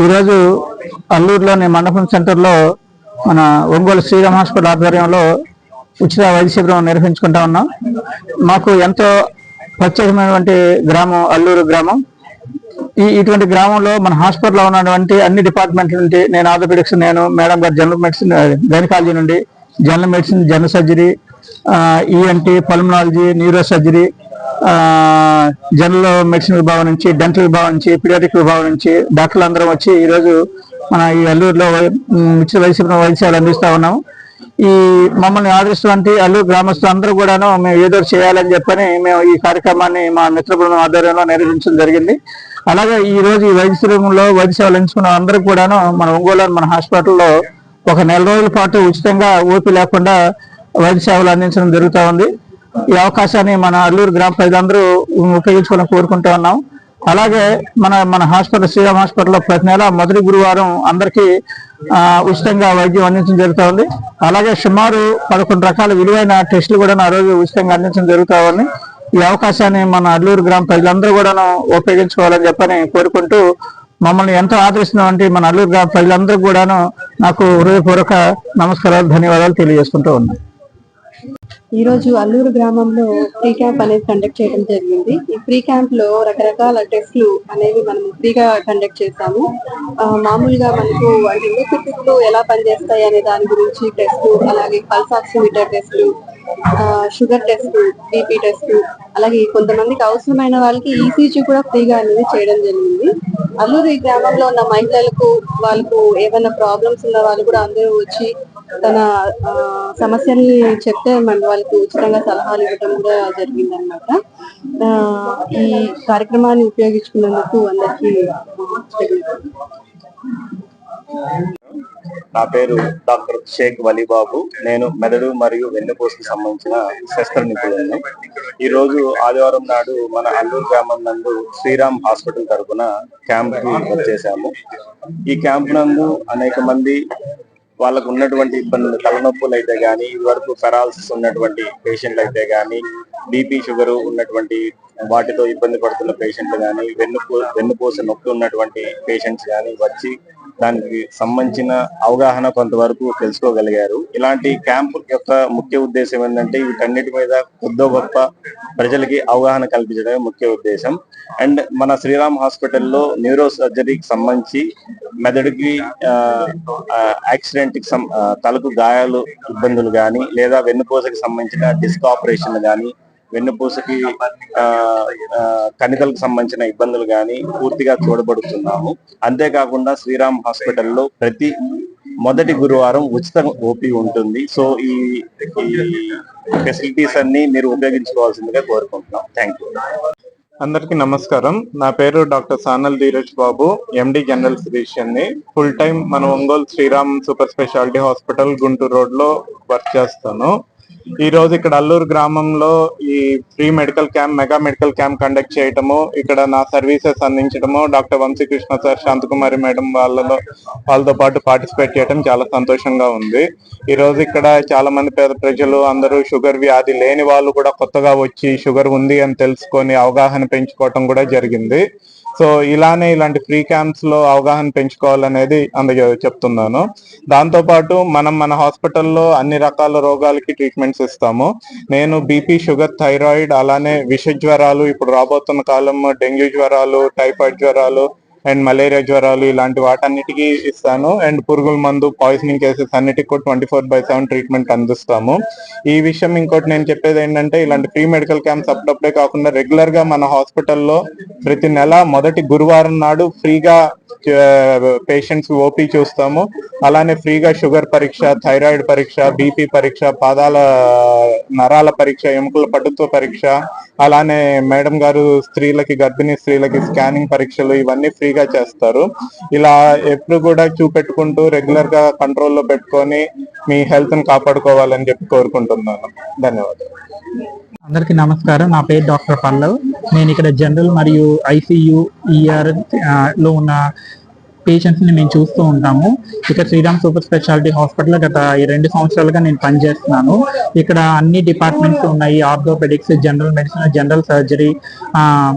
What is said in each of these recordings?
ఈరోజు అల్లూరులోని మండపం సెంటర్లో మన ఒంగోలు శ్రీరామ్ హాస్పిటల్ ఆధ్వర్యంలో ఉచిత వైద్య శిబిరం నిర్వహించుకుంటా ఉన్నాం. మాకు ఎంతో ప్రత్యేకమైనటువంటి గ్రామం అల్లూరు గ్రామం. ఈ ఇటువంటి గ్రామంలో మన హాస్పిటల్లో ఉన్నటువంటి అన్ని డిపార్ట్మెంట్ల నుండి నేను ఆర్థోపెడిక్స్ నేను మేడం గారు జనరల్ మెడిసిన్ గైనకాలజీ నుండి general medicine general surgery ENT pulmonology neuro surgery general medicine విభాగం నుంచి డెంటల్ విభాగం నుంచి పీడియాటిక్ విభాగం నుంచి డాక్టర్లు అందరం వచ్చి ఈరోజు మన ఈ అల్లూరులో వై- ఉచిత వైద్య వైద్య సేవలు ఉన్నాం. ఉన్నాము ఈ మమ్మల్ని ఆదరిస్తున్నటువంటి అల్లూరు గ్రామస్తులు అందరూ కూడాను మేము ఏదో చేయాలని చెప్పని మేము ఈ కార్యక్రమాన్ని మా మిత్ర బృందం ఆధ్వర్యంలో నిర్వహించడం జరిగింది. అలాగే ఈ రోజు ఈ వైద్య శిబిరంలో వైద్య సేవలు ఎంచుకున్న అందరూ కూడాను మన ఒంగోలు మన హాస్పిటల్లో ఒక నెల రోజుల పాటు ఉచితంగా ఓపి లేకుండా వైద్య సేవలు అందించడం జరుగుతూ ఉంది. ఈ అవకాశాన్ని మన అల్లూరు గ్రామ ప్రజలందరూ ఉపయోగించుకోవాలని కోరుకుంటూ ఉన్నాం. అలాగే మన మన హాస్పిటల్ శ్రీరామ్ హాస్పిటల్లో ప్రతి నెల మొదటి గురువారం అందరికీ ఉచితంగా వైద్యం అందించడం జరుగుతూ ఉంది. అలాగే సుమారు పదకొండు రకాల విలువైన టెస్టులు కూడా ఆ రోజు ఉచితంగా అందించడం జరుగుతూ ఉంది. ఈ అవకాశాన్ని మన అల్లూరు గ్రామ ప్రజలందరూ కూడాను ఉపయోగించుకోవాలని చెప్పని కోరుకుంటూ మమ్మల్ని ఎంతో ఆదరిస్తున్నామంటే మన అల్లూరు గ్రామ ప్రజలందరూ కూడాను నాకు హృదయపూర్వక నమస్కారాలు ధన్యవాదాలు తెలియజేసుకుంటూ ఉన్నాను ఈ రోజు అల్లూరు గ్రామంలో ఫ్రీ క్యాంప్ అనేది కండక్ట్ చేయడం జరిగింది. ఈ ఫ్రీ క్యాంప్లో రకరకాల టెస్ట్లు అనేవి మనం ఫ్రీగా కండక్ట్ చేశాము మామూలుగా మనకు అంటే ఊపిరితిత్తులు ఎలా పనిచేస్తాయి అనే దాని గురించి టెస్ట్ అలాగే పల్స్ ఆక్సిమీటర్ టెస్ట్లు షుగర్ టెస్ట్ బీపీ టెస్ట్ అలాగే కొంతమందికి అవసరమైన వాళ్ళకి ఈసీజీ కూడా ఫ్రీగా అనేది చేయడం జరిగింది. అల్లూరు ఈ గ్రామంలో ఉన్న మహిళలకు వాళ్ళకు ఏమైనా ప్రాబ్లమ్స్ ఉన్న వాళ్ళు కూడా అందరూ వచ్చి తన ఆ, సమస్యల్ని చెప్తే మన వాళ్ళకి ఉచితంగా సలహాలు ఇవ్వడం కూడా జరిగింది అనమాట ఈ కార్యక్రమాన్ని ఉపయోగించుకున్నందుకు అందరికీ నా పేరు డాక్టర్ షేక్ వలీబాబు. నేను మెదడు మరియు వెన్నుపూసకి సంబంధించిన శస్త్ర నిపుణులను ఈ రోజు ఆదివారం నాడు మన అల్లూరు గ్రామం నందు శ్రీరామ్ హాస్పిటల్ తరఫున క్యాంప్ వచ్చేసాము. ఈ క్యాంప్ నందు అనేక మంది వాళ్ళకు ఉన్నటువంటి ఇబ్బందులు తలనొప్పులు అయితే గానీ ఇది వరకు పెరాలసిస్ ఉన్నటువంటి పేషెంట్లు అయితే గానీ బీపీ షుగర్ ఉన్నటువంటి వాటితో ఇబ్బంది పడుతున్న పేషెంట్లు గానీ వెన్నుపూ వెన్నుపూస నొప్పి ఉన్నటువంటి పేషెంట్స్ గానీ వచ్చి దానికి సంబంధించిన అవగాహన కొంతవరకు తెలుసుకోగలిగారు. ఇలాంటి క్యాంపు యొక్క ముఖ్య ఉద్దేశం ఏంటంటే వీటన్నిటి మీద కొద్దో గొప్ప ప్రజలకి అవగాహన కల్పించడమే ముఖ్య ఉద్దేశం. అండ్ మన శ్రీరామ్ హాస్పిటల్లో న్యూరో సర్జరీకి సంబంధించి మెదడుకి యాక్సిడెంట్కి సం- తలకు గాయాలు ఇబ్బందులు కానీ లేదా వెన్నుపూసకి సంబంధించిన డిస్క్ ఆపరేషన్ కానీ వెన్నుపూసకి ఆ, కణికలకు సంబంధించిన ఇబ్బందులు కానీ పూర్తిగా చూడబడుతున్నాము. అంతేకాకుండా శ్రీరామ్ హాస్పిటల్లో ప్రతి మొదటి గురువారం ఉచిత ఓపీ ఉంటుంది. సో ఈ ఫెసిలిటీస్ అన్ని మీరు ఉపయోగించుకోవాల్సిందిగా కోరుకుంటున్నాం. Thank you. అందరికీ నమస్కారం. నా పేరు doctor Sanal Dheeraj Babu MD general ఫిజిషియన్ని full time మన Ongole Sriram super speciality hospital Guntur రోడ్లో వర్క్ చేస్తాను. ఈ రోజు ఇక్కడ అల్లూరు గ్రామంలో ఈ free medical camp mega medical camp conduct చేయటము ఇక్కడ నా services అందించడము doctor Vamshikrishna sir Shantakumari madam వాళ్ళలో వాళ్ళతో పాటు పార్టిసిపేట్ చేయడం చాలా సంతోషంగా ఉంది. ఈ రోజు ఇక్కడ చాలా మంది పేద ప్రజలు అందరూ షుగర్ వ్యాధి లేని వాళ్ళు కూడా కొత్తగా వచ్చి షుగర్ ఉంది అని తెలుసుకొని అవగాహన పెంచుకోవటం కూడా జరిగింది. సో ఇలానే ఇలాంటి ఫ్రీ క్యాంప్స్లో అవగాహన పెంచుకోవాలనేది అందుకే చెప్తున్నాను. దాంతో పాటు మనం మన హాస్పిటల్లో అన్ని రకాల రోగాలకి ట్రీట్మెంట్స్ ఇస్తాము. నేను బీపీ షుగర్ థైరాయిడ్ అలానే విష జ్వరాలు ఇప్పుడు రాబోతున్న కాలం డెంగ్యూ జ్వరాలు టైఫాయిడ్ జ్వరాలు అండ్ మలేరియా జ్వరాలు ఇలాంటి వాటన్నిటికీ ఇస్తాను. అండ్ పురుగుల మందు పాయిజనింగ్ కేసెస్ అన్నిటికి కూడా twenty four by seven treatment అందిస్తాము. ఈ విషయం ఇంకోటి నేను చెప్పేది ఏంటంటే ఇలాంటి ఫ్రీ మెడికల్ క్యాంప్స్ అప్పుడప్పుడే కాకుండా రెగ్యులర్గా మన హాస్పిటల్లో ప్రతి నెల మొదటి గురువారం నాడు ఫ్రీగా పేషెంట్స్ ఓపీ చూస్తాము. అలానే ఫ్రీగా షుగర్ పరీక్ష థైరాయిడ్ పరీక్ష బీపీ పరీక్ష పాదాల నరాల పరీక్ష ఎముకల పటుత్వ పరీక్ష అలానే మేడం గారు స్త్రీలకి గర్భిణీ స్త్రీలకి స్కానింగ్ పరీక్షలు ఇవన్నీ ఫ్రీ ఫ్రీగా చేస్తారు. ఇలా ఎప్పుడు కూడా చూపెట్టుకుంటూ రెగ్యులర్గా కంట్రోల్లో పెట్టుకొని మీ హెల్త్ని కాపాడుకోవాలని చెప్పి కోరుకుంటున్నాను. ధన్యవాదాలు. అందరికీ నమస్కారం. నా పేరు డాక్టర్ పల్లవ్. నేను ఇక్కడ జనరల్ మరియు ఐసీయూ ఈఆర్లో ఉన్న పేషెంట్స్ని మేము చూస్తూ ఉంటాము. ఇక్కడ శ్రీరామ్ సూపర్ స్పెషాలిటీ హాస్పిటల్ గత ఈ రెండు సంవత్సరాలుగా నేను పనిచేస్తున్నాను. ఇక్కడ అన్ని డిపార్ట్మెంట్స్ ఉన్నాయి. Orthopaedics general medicine general surgery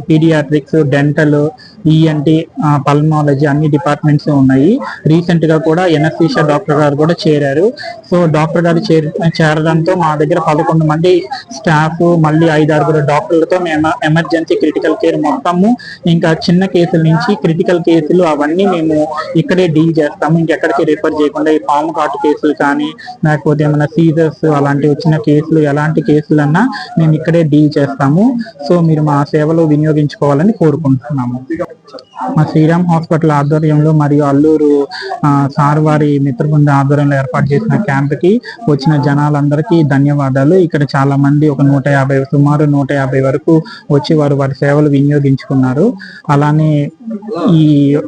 paediatrics dental E ENT pulmonology అన్ని డిపార్ట్మెంట్స్ ఉన్నాయి. రీసెంట్గా కూడా ఎన్ఎస్సీషా డాక్టర్ గారు కూడా చేరారు. సో డాక్టర్ గారు చేరడంతో మా దగ్గర పదకొండు మంది స్టాఫ్ మళ్ళీ ఐదు ఆరుగురు డాక్టర్లతో మేము ఎమర్జెన్సీ క్రిటికల్ కేర్ మొత్తము ఇంకా చిన్న కేసుల నుంచి క్రిటికల్ కేసులు అవన్నీ మేము ఇక్కడే డీల్ చేస్తాము. ఇంకెక్కడికి రిఫర్ చేయకుండా ఈ పాము కాటు కేసులు కానీ లేకపోతే ఏమైనా సీజర్స్ అలాంటి వచ్చిన కేసులు ఎలాంటి కేసులన్నా మేము ఇక్కడే డీల్ చేస్తాము. సో మీరు మా సేవలు వినియోగించుకోవాలని కోరుకుంటున్నాము. మా శ్రీరామ్ హాస్పిటల్ ఆధ్వర్యంలో మరియు అల్లూరు సార్ వారి మిత్రబృంద ఆధ్వర్యంలో ఏర్పాటు చేసిన క్యాంప్కి వచ్చిన జనాలందరికీ ధన్యవాదాలు. ఇక్కడ చాలా మంది ఒక నూట యాభై సుమారు నూట యాభై వరకు వచ్చి వారు వారి సేవలు వినియోగించుకున్నారు. అలానే ఈ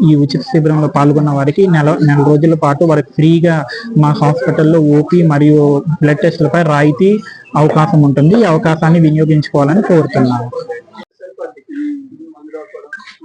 ఈ ఉచిత శిబిరంలో పాల్గొన్న వారికి నెల నెల రోజుల పాటు వారికి ఫ్రీగా మా హాస్పిటల్లో ఓపీ మరియు బ్లడ్ టెస్టులపై రాయితీ అవకాశం ఉంటుంది. ఈ అవకాశాన్ని వినియోగించుకోవాలని కోరుతున్నాను